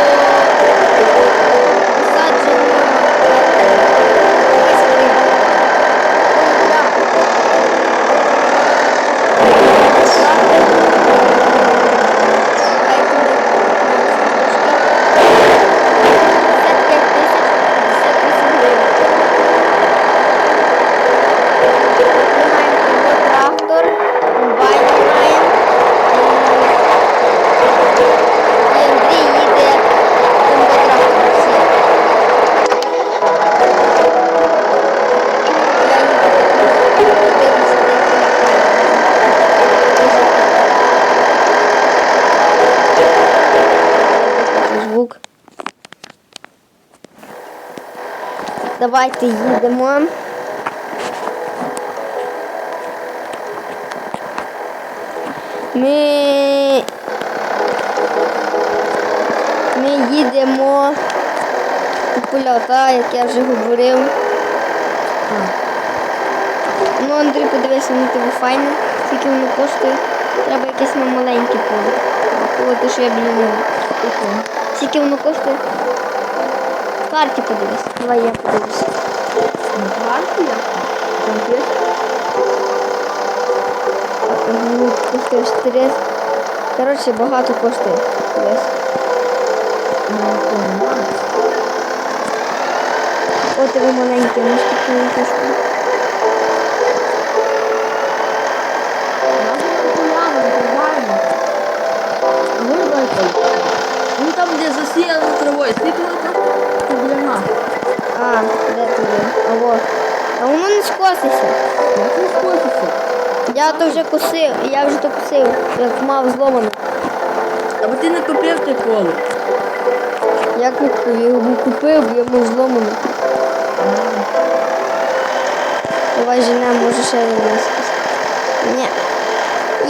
Yeah. Давайте їдемо. Ми, ми їдемо у поля, як я вже говорив. Ну, Андрій, подивися на тебе файне, скільки воно коштує. Треба якесь на маленьке поле. Те, що я біля нього. Скільки воно коштує? Карті подивись. Давай я подивлюся. Ну, коштує 4. Коротше, багато коштує. Дивись. От його маленьке, ну скільки він. Ну там, де засіяно травою, воно А, де ти є? А вот. А воно не скоситься. Як не скоситься? Я то вже косив, я вже то косив, як мав зломано. Або ти не купив те. Як не купив, його купив, я мав зломано. Давай женемо, може ще скосити. Ні.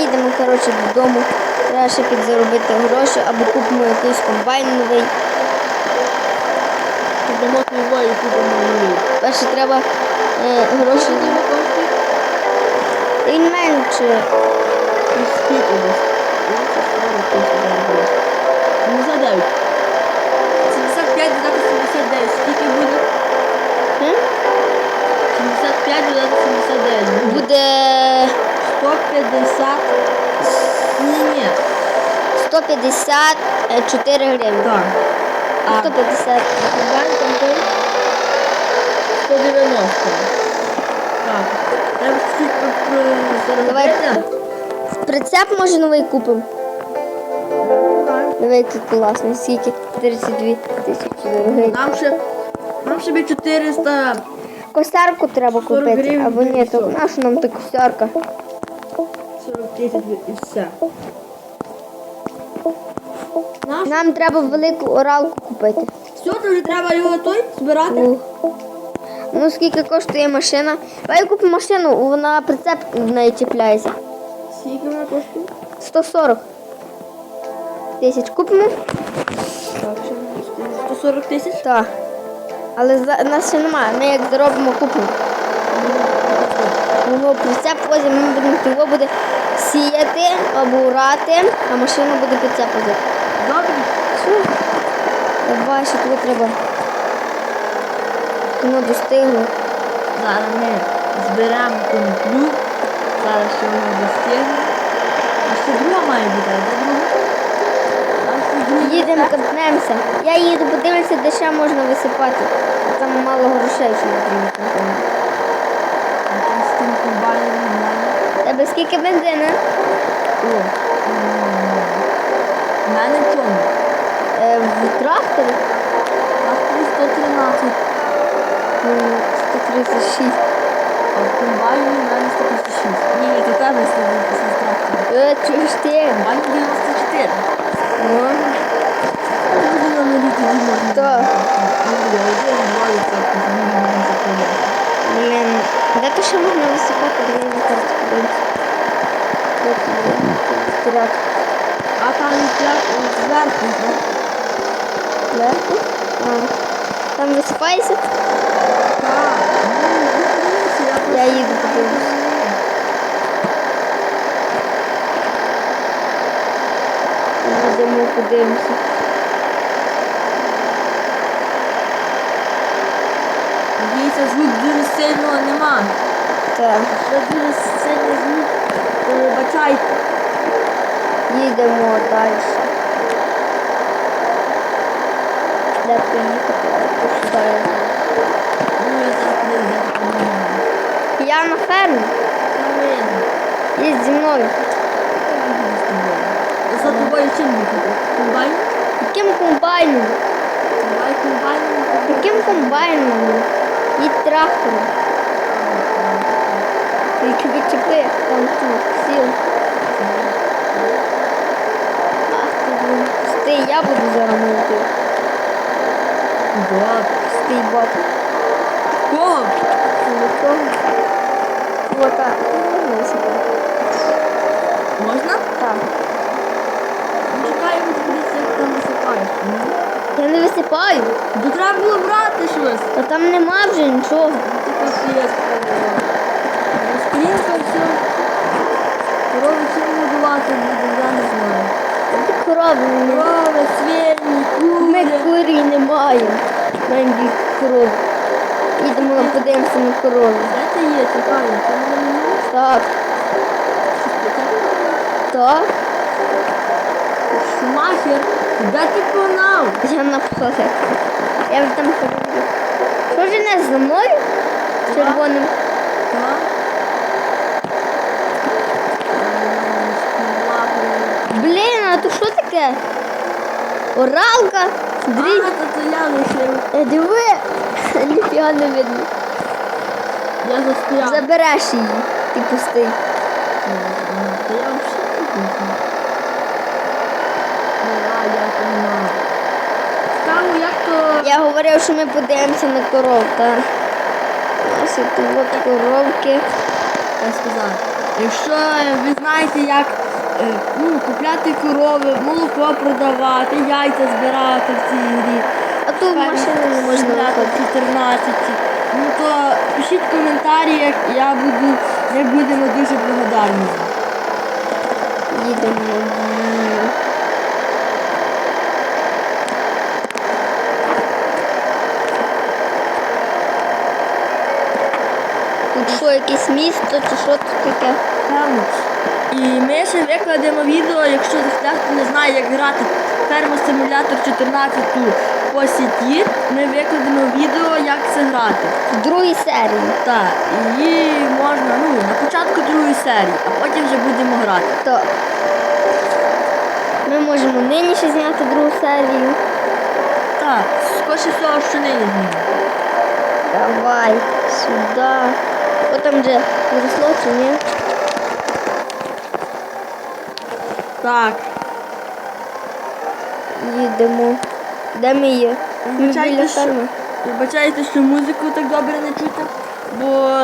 Їдемо, коротше, додому. Треба ще підзаробити гроші або купимо якийсь комбайн новий. Підемо твою і підемо новий. Перше треба е, гроші. Він менше. І скільки десь? Ну, це 40 79. 75 додати 79. Скільки буде? М? 75 додати 79. Буде Буде 150. Ні, ні. 154 гривні. Так. А 150. комбайн там той 190. Так. Треба скільки Давай. Прицеп може новий купимо. Диви, який класний, скільки? 32 тисячі дорогий. Нам ще, нам ще би 400 Косярку треба купити. Або ні, то нам та косярка. 40 тисяч і все. Нам треба велику оралку купити. все, то вже треба його той збирати. Ну, ну скільки коштує машина? Давай купимо машину, вона прицеп в неї чіпляється. Скільки вона коштує? 140 тисяч купимо? Так, що вона коштує? 140 тисяч? Так. Але за, нас ще немає. Ми як заробимо, купимо. Воно прицеп возимо, ми будемо його буде сіяти або урати, а машина буде прицеп возити. Добре. Все. Давай, що тобі треба. Воно достигло. Зараз ми зберемо конклю. Зараз ще воно достигне. А ще друга має бути, а друга? Їдемо, копнемося. Я їду, подивлюся, де ще можна висипати. Там мало грошей, що потрібно. Немає. Тебе скільки бензину? О, у мене чому? Е, в тракторі? Авторі 113, М, 136. а в комбайні у мене 156. Ні, ні, то тебе 156 трактора. Е, чуєш ти? Комбайн 94. Ну, Буде на нові тоді можна. Так. Ну, буде один, два і так, тоді можна закладати. блін. Де то ще можна висипати? Де я на карті подивлюся. От є. Трактор. А там як зверху, так? зверху. Там висипається. Я їду подивлюсь. Будемо подивимося. Дивіться, звук дуже сильного нема. Так. Це дуже сильний звук. Вибачайте. Їдемо далі. Я на фермі. Їдь зі мною. За тобою чим їхати? Комбайн? Яким комбайном? Яким комбайном? Їдь трактором. Тільки відчепи, там тут сіл. Ах ти, блін. Стій, я буду зараз молоти. Добре. Стій. Кого? Молотом. Вот так. Можна? Так. Ну, я подивитися, як там висипаєш. Я не висипаю. Бо треба було брати щось. Та там нема вже нічого. Ти капець. Стрінка все. Корови чим годувати буде, я не знаю. Корови. Корови, свині, Ми курі не маємо. Маємо більше коров. Їдемо подивимося на корову. Де ти є? Мені. Так, так. Шумахер, де ти погнав? Я на поле. Я вже там перевірю. Що ж не за мною? Червоним. Так. Блін, а то що таке? Оралка? Я лишив. Е, Диви. Ніфіга не видно. Я застряв. Забереш її. Ти пустий. Та я взагалі не знаю. Ну, а я як то... Я говорив, що ми подивимося на коров? У нас тут от коровки. як сказати, якщо ви знаєте, як ну, купляти корови, молоко продавати, яйця збирати в цій грі, А в машину не можна збирати 14, ну то пишіть коментарі, як я буду, як будемо дуже благодарні. Їдемо. Тут що, якесь місто чи що тут таке? Певно. І ми ще викладемо відео, якщо хтось не знає, як грати ферма симулятор 14 по сіті, ми викладемо відео, як це грати. В другій серії. Так, її можна ну, на початку другої серії, а потім вже будемо грати. То ми можемо нині ще зняти другу серію. Так, скоріше всього, що нині знімемо. Давай сюди. О, там вже виросло чи ні? Так, Їдемо. Де ми є? Вибачайте, що- вибачайте, що музику так добре не чути, бо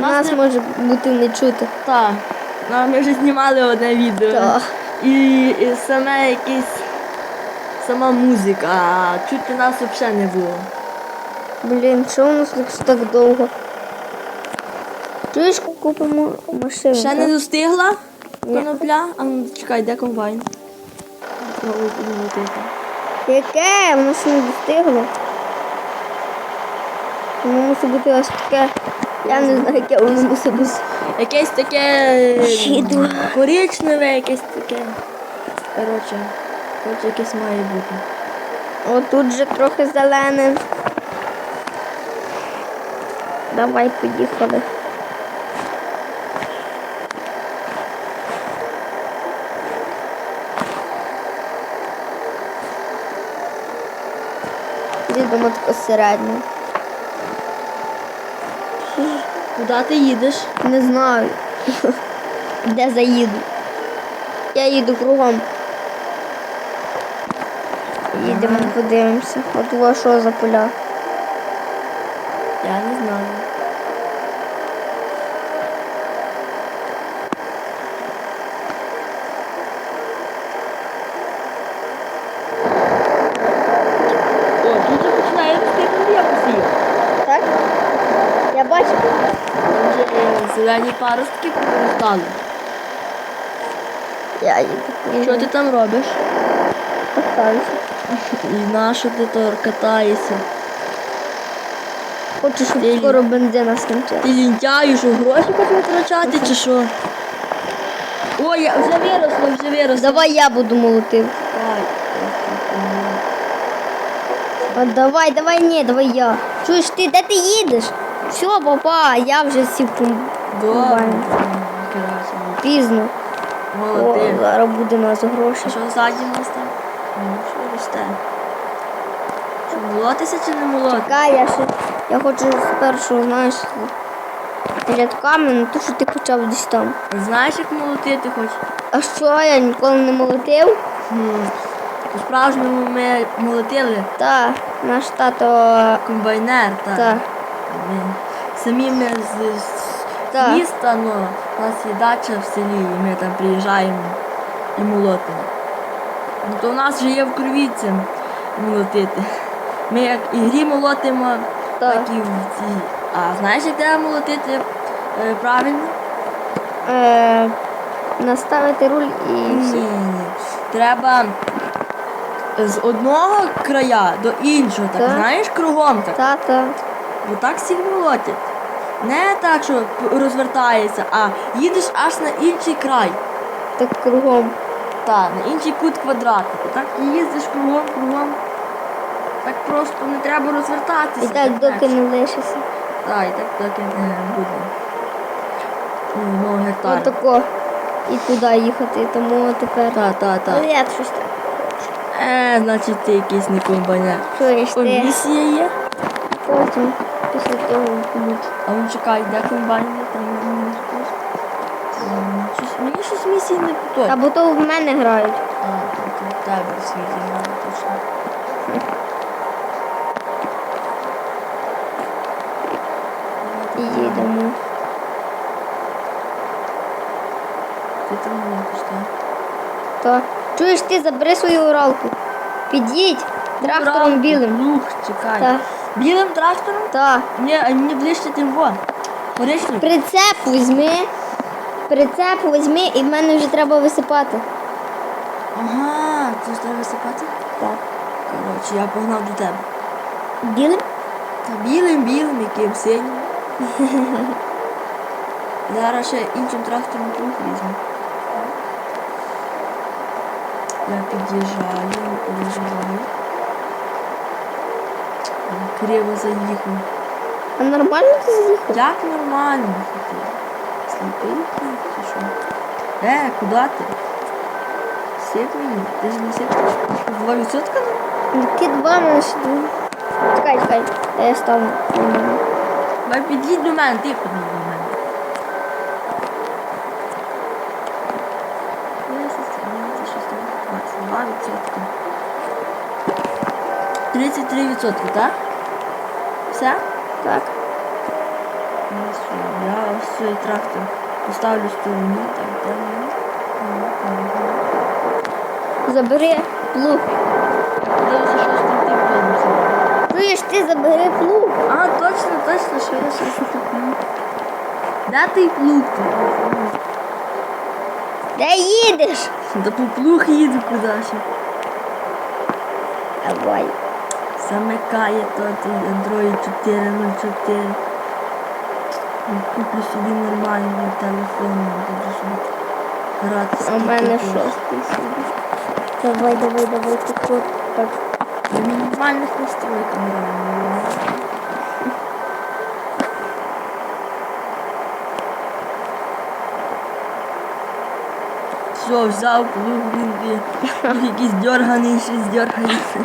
Нас не... може бути не чути. Так, ми вже знімали одне відео. Так. І, і саме якийсь сама музика, а чути нас взагалі не було. Блін, що у нас так, довго? Чуєш, купимо машину. Ще так? не достигла. Конопля? А ну чекай, де комбайн? Будемо летіти. Яке? Воно ще не достигло. Воно мусить бути ось таке. Я не знаю, яке воно мусить бути. Якесь таке Їду. коричневе, якесь таке. Коротше, коротше, якесь має бути. О, тут же трохи зелене. Давай поїхали. Тако середньо. Куди ти їдеш? Не знаю, де заїду. Я їду кругом. Їдемо, подивимося. От у вас що за поля. Я не знаю. О, тут вже починає рости я посів. Так? Я бачу. Там вже зелені паростки стали. Я їду. Що ти там робиш? Катаюся. І на що ти то катаєшся? Хочу, щоб Ти- скоро бензина скінчився. Ти лінтяю, що гроші хочеш витрачати чи що? Ой, я вже виросло, вже виросло. Давай я буду молотив. Давай. А давай, давай, ні, давай я. Чуєш ти, де ти їдеш? Все, папа, я вже сів. Добре. Пізно. О, зараз буде у нас гроші. А що ззаді в нас там? Ну, що росте? Що, молотися чи не молоти? Чекай, я ще. Я хочу спершу, знаєш, рядками, ну то, що ти почав десь там. Знаєш, як молотити хочеш? А що, я ніколи не молотив? По-справжньому ми молотили Та, наш тато. комбайнер, так. Так. Самі ми з, Так. міста, ну, у нас є дача в селі, і ми там приїжджаємо і молотимо. Ну, то у нас вже є в крові цим молотити. Ми як і грі молотимо, Так. так, і в цій. А знаєш, як треба молотити е, правильно? Е, наставити руль і Ні, ні. Треба з одного края до іншого, так, Так. знаєш, кругом так. Тата. Бо так всіх молотять. Не так, що розвертається, а їдеш аж на інший край. Так кругом. Так, на інший кут квадратику. Так і їздиш кругом, кругом. Так просто не треба розвертатися. І так доки не лишиться. Так, і так доки не буде. Ну, ну, гектар. Отако. І туди їхати, тому тепер. Так, так, так. Але я щось так. Е, значить ти якийсь не комбайнер. Комісія є. Потім після того будуть. А він чекай, де комбайн там не бути. Щось- Мені щось місії не Та питає. бо то в мене грають. А, то в тебе в світі грає точно. І їдемо. Ти там не пішла. То. Чуєш ти, забери свою уралку. Під'їдь трактором білим. Лух, чекай. Так. Білим трактором? Та. Ні, а мені ближче тим вон. Коричневий. Прицеп візьми. Прицеп візьми і в мене вже треба висипати. Ага, це ж треба висипати? Так. Коротше, я погнав до тебе. Білим? Та білим, білим, яким синім. Зараз ще іншим трактором плуг візьму. Я під'їжджаю, під'їжджаю. Криво заїхав. А нормально ти заїхав? Як нормально? ти? Сліпий ти, чи що? Е, куди ти? Мені? Ти ж не сипиш? Два відсотка? ну? Які два мене ще два. Чекай, чекай. Я ставлю. Давай під'їдь до мене, ти під'їдь до мене. Два відсотки. 33 відсотки, так? Все? Так. Ну, все. Я ось цей трактор поставлю в сторону, так, він? Забери плуг. Дивися, що ти Чуєш, ти забери плуг. А, точно, точно, що я щось куплю. Де ти плуг тут? Де їдеш? Да по плуг їду куди ще. Давай. Замикає той Android 404. Ну, Куплю собі нормальний телефон, буду собі гратися. А в мене шостий собі. Давай, давай, давай, так от. Так. На мінімальних настройках граю. Все, взяв плуг, він якийсь дерганий, щось дергається.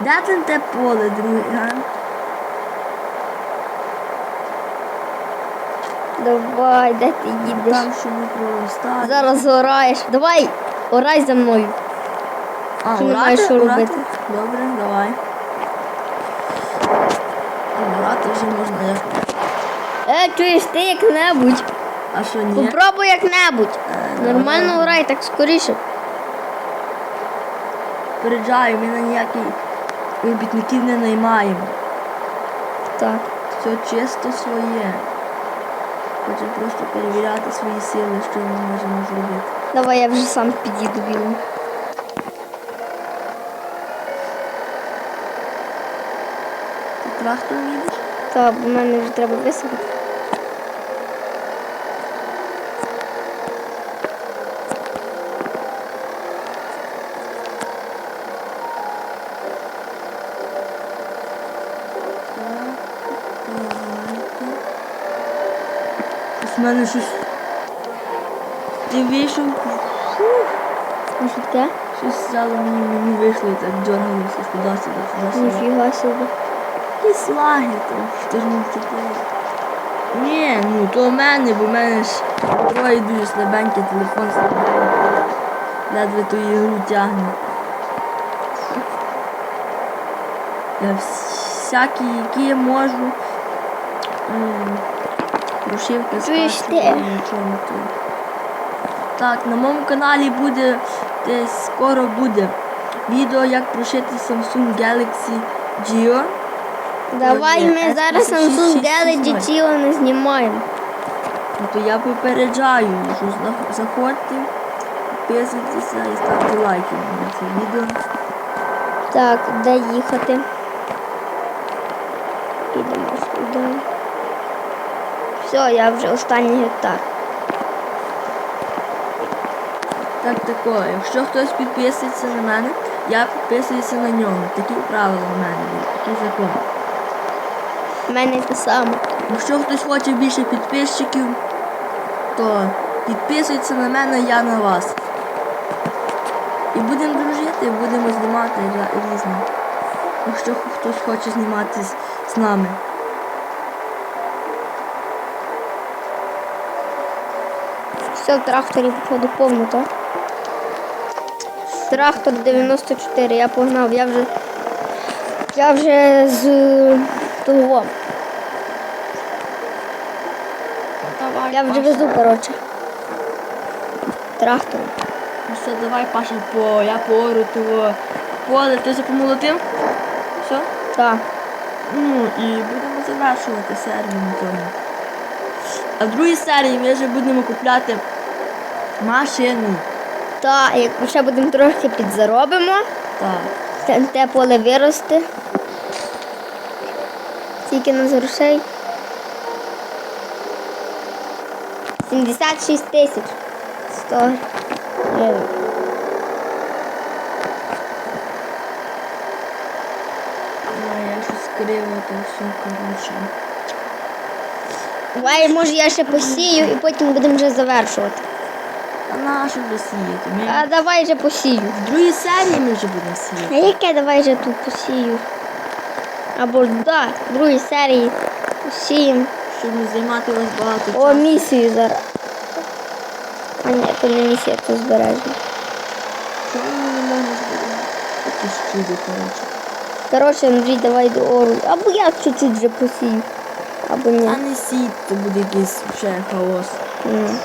Де там те поле, друге, а? Давай, де ти їдеш? Там що не проростає. Зараз ораєш. Давай, орай за мною. А, Ти не орати? маєш що робити. Добре, давай. Орати вже можна. Е, чуєш ти як-небудь. А що ні? Попробуй як-небудь. Е, Нормально орай, так скоріше. Попереджаю, ми на ніяких робітників не наймаємо. Так. Все чисто своє. Хочу просто перевіряти свої сили, що ми можемо зробити. Давай я вже сам під'їду білим. трактором їдеш? Та, бо мене вже треба висипати. Мене щось. Вийшов, Ну що таке? щось взяло мені, мені вийшло і так дергалося туди сюди, туди сюди. Ніфіга собі. Якісь лаги там, що ж не втекли. Ні, ну то в мене, бо в мене ж троє дуже слабенький телефон слабенький. Ледве ту ігру тягне. Я всякі, які я можу. Нічого не то. Так, на моєму каналі буде десь скоро буде відео, як прошити Samsung Galaxy Geo. Давай Ой, ми зараз Samsung Galaxy тіло не знімаємо. Ну, то я попереджаю, що заходьте, підписуйтеся і ставте лайки на це відео. Так, де їхати? Підемо сюди. Все, я вже останній гектар. Так тако, якщо хтось підписується на мене, я підписуюся на нього. Такі правила в мене, є, такий закон. У мене те саме. Якщо хтось хоче більше підписчиків, то підписується на мене, я на вас. І будемо дружити, будемо знімати різне. Якщо хтось хоче знімати з нами. Все, в тракторі походу повно, так? Трактор 94, я погнав, я вже. Я вже з того. Давай, Я вже Паша. везу, коротше. Трактором. Ну все, давай, Паша, по, я пору того поле, ти вже помолотив? Все? Так. Ну і будемо завершувати серію на тому. А в другій серії ми вже будемо купляти машину. Так, як ми ще будемо трохи підзаробимо, Так. те, поле виросте. Скільки нас грошей? 76 тисяч. 100 гривень. Ну, я щось криво, то все, коротше. Давай, може, я ще посію і потім будемо вже завершувати. А нашу вже сіяти? Ми А давай вже посію. в другій серії ми вже будемо сіяти. А яке давай вже тут посію? Або да, в другій серії посіємо. Щоб не займати вас багато О, часу. місію зараз. А ні, то не місія, то збереження. Чому ми не можемо збирати? Якісь чудо, коротше. Коротше, Андрій, давай до ору. Або я чуть-чуть вже посію. Або ні. А не сіть, то буде якийсь ще хаос. М.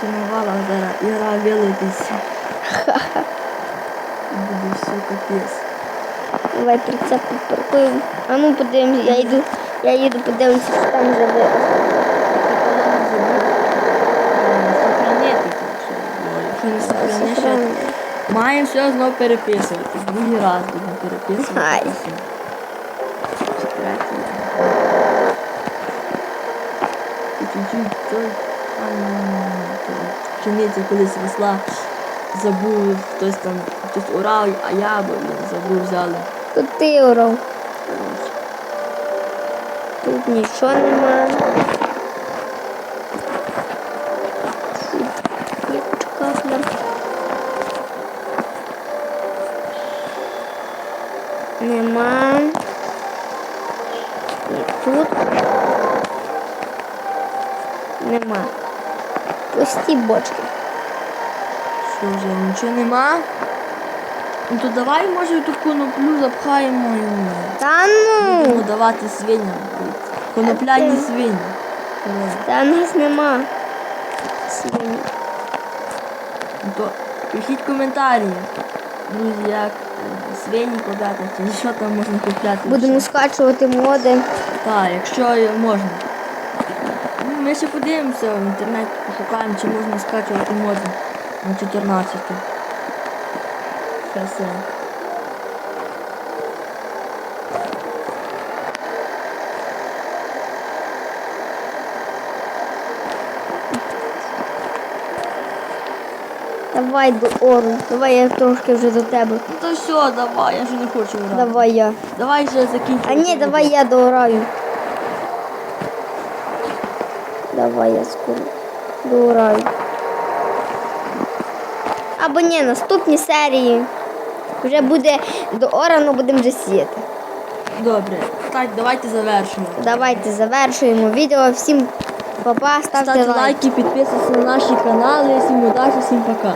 Сінувала зараз ігра вилитися. Буде все капець. Давай прицеп підпаркуємо. А ну подивимось, я йду, я їду подивимося, що там Сохранити. маємо все знову переписувати. Другий раз будемо переписувати. Чуть-чуть Пшениця колись росла, забув, хтось там, хтось урав, а я бо забув взяли. Тут ти урав. Тут нічого нема. Є капля. Нема. І тут. Нема. Пусті бочки. Що вже нічого нема? Ну то давай може ту коноплю запхаємо і Та будемо ну! давати свиням. Конопляні свині. Коротше. Та нас нема. Свині. Ну то пишіть коментарі. Друзі, як е, свині купляти, чи що там можна купляти. Будемо скачувати моди. Так, якщо можна ми ще подивимося в інтернеті, пошукаємо, чи можна скачувати модно на 14. Все все. Давай до Ору, давай я трошки вже до тебе. Ну то все, давай, я вже не хочу грати. Давай я. Давай вже закінчимо. А ні, давай я доораю. Давай я скоро Дурай. Або ні, наступні серії. Вже буде до Орану будемо вже сіяти. Добре. Так, давайте завершимо. Давайте завершуємо відео. Всім па-па, ставте Ставте лайки, лайки, підписуйтесь на наші канали. Всім удачі, всім пока.